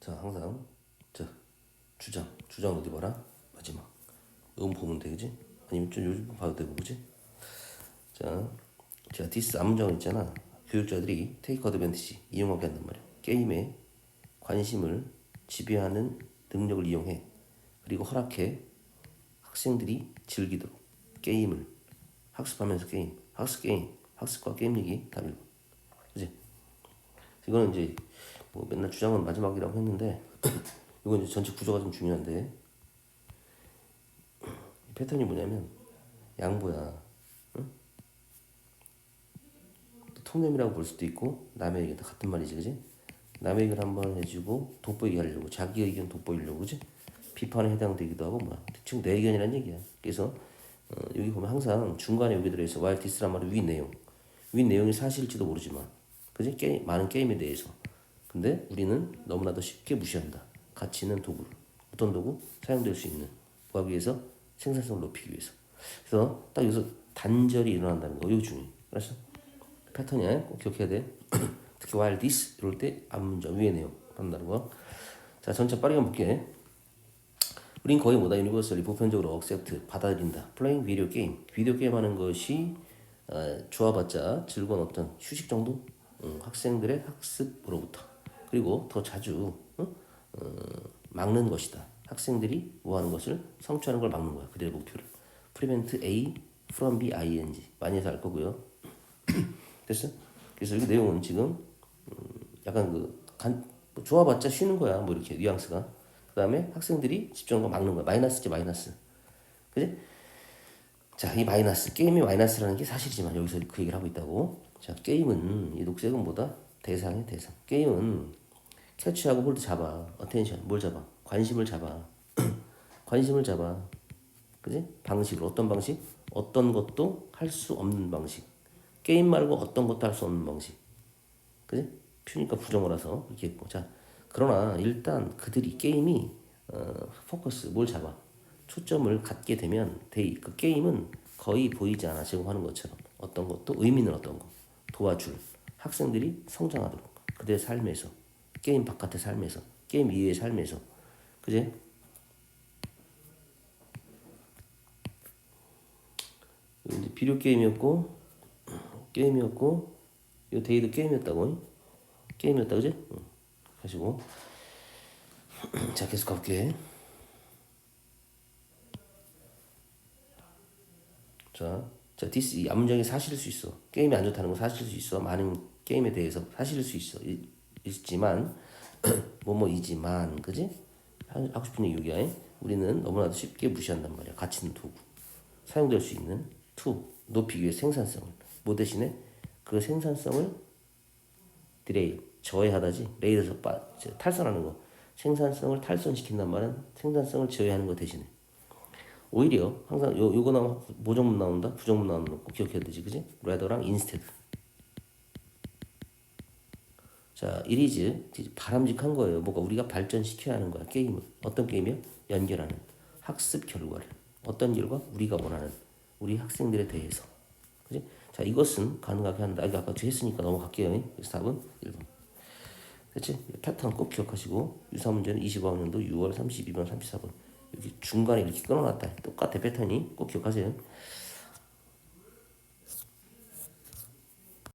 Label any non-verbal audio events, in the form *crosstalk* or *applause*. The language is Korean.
자 항상 자 주장 주장 어디 봐라? 마지막. 음 보면 돼 그지? 아니면 좀 요즘 봐도 되고 그지? 자 제가 디스 암문장 있잖아. 교육자들이 테이크 어드밴티지 이용하게 한단 말이야. 게임에 관심을 지배하는 능력을 이용해. 그리고 허락해 학생들이 즐기도록. 게임을. 학습하면서 게임. 학습 게임. 학습과 게임 얘기 답 1번 그지? 이거는 이제 뭐 맨날 주장은 마지막이라고 했는데 *clears throat* 이건 이제 전체 구조가 좀 중요한데 이 패턴이 뭐냐면 양보야. 응? 또 통념이라고 볼 수도 있고 남의 다 같은 말이지 그지? 남의 의견 한번 해주고 돋보이게 하려고 자기 의견 돋보이려고 그지? 비판에 해당되기도 하고 뭐야 대충 내 의견이란 얘기야. 그래서 어, 여기 보면 항상 중간에 여기 들어있어. while this란 말은 위 내용. 위 내용이 사실일지도 모르지만 그지? 게임 많은 게임에 대해서 근데 우리는 너무나도 쉽게 무시한다. 가치 있는 도구 어떤 도구 사용될 수 있는 뭐 하기 위해서 생산성을 높이기 위해서. 그래서 딱 여기서 단절이 일어난다는 거 이거 중요해 알았어? 패턴이야 꼭 기억해야 돼. *clears throat* 특히 while this 이럴 때 앞문장 위의 내용 한다는 거 자 전체 빠르게 볼게. 우린 거의 뭐다 유니버설리 보편적으로 accept 받아들인다. playing video game. 비디오 게임 하는 것이 어, 좋아봤자 즐거운 어떤 휴식 정도? 음, 학생들의 학습으로부터 그리고 더 자주 어? 어, 막는 것이다 학생들이 뭐 하는 것을 성취하는 걸 막는 거야 그들의 목표를 prevent A from B ing 많이 해서 알 거고요 *clears throat* 됐어? 그래서 이 내용은 지금 음, 약간 그 간, 뭐 좋아봤자 쉬는 거야 뭐 이렇게 뉘앙스가 그 다음에 학생들이 거 막는 거야 마이너스지 마이너스 그지? 자, 이 마이너스 게임이 마이너스라는 게 사실이지만 여기서 그 얘기를 하고 있다고. 자, 게임은 이 녹색은 뭐다? 대상의 대상. 게임은 캐치하고 홀드 잡아. 어텐션 뭘 잡아? 관심을 잡아. *clears throat* 관심을 잡아. 그지? 방식으로 어떤 방식? 어떤 것도 할 수 없는 방식. 게임 말고 어떤 것도 할 수 없는 방식. 그지? 퓨니까 부정어라서 이렇게 했고. 자, 그러나 일단 그들이 게임이 어, 포커스 뭘 잡아? 초점을 갖게 되면 데이 그 게임은 거의 보이지 않아 지금 하는 것처럼 어떤 것도 의미 있는 어떤 거 도와줄 학생들이 성장하도록 그들의 삶에서 게임 바깥의 삶에서 게임 이외의 삶에서 그지? 이제 비디오 게임이었고 게임이었고 이 데이도 게임이었다고 게임이었다 그지? 응. 하시고 *clears throat* 자 계속 가볼게 자, 자, 디스 이 암문장이 사실일 수 있어. 게임이 안 좋다는 건 사실일 수 있어. 많은 게임에 대해서 사실일 수 있어. 이, 있지만 *clears throat* 뭐뭐이지만 그지? 하- 하고 싶은 얘기 여기야. 우리는 너무나도 쉽게 무시한단 말이야. 가치 있는 도구. 사용될 수 있는 투 높이기 위해 생산성을 뭐 대신에 그 생산성을 디레이 저해하다지 저, 탈선하는 거 생산성을 탈선시킨단 말은 생산성을 저해하는 거 대신에 오히려 항상 요 요거 나오면 모정문 나온다 부정문 나오는 거꼭 기억해야 되지 그지? rather랑 instead 자 is 바람직한 거예요 뭐가 우리가 발전시켜야 하는 거야 게임을 어떤 게임이요? 연결하는 학습 결과를 어떤 결과? 우리가 원하는 우리 학생들에 대해서 그지? 자 이것은 가능하게 한다 이거 아까 했으니까 넘어갈게요 답은 1번 됐지? 패턴 꼭 기억하시고 유사 문제는 25학년도 6월 32번 34번 여기 중간에 이렇게 끊어놨다. 똑같아 패턴이. 꼭 기억하세요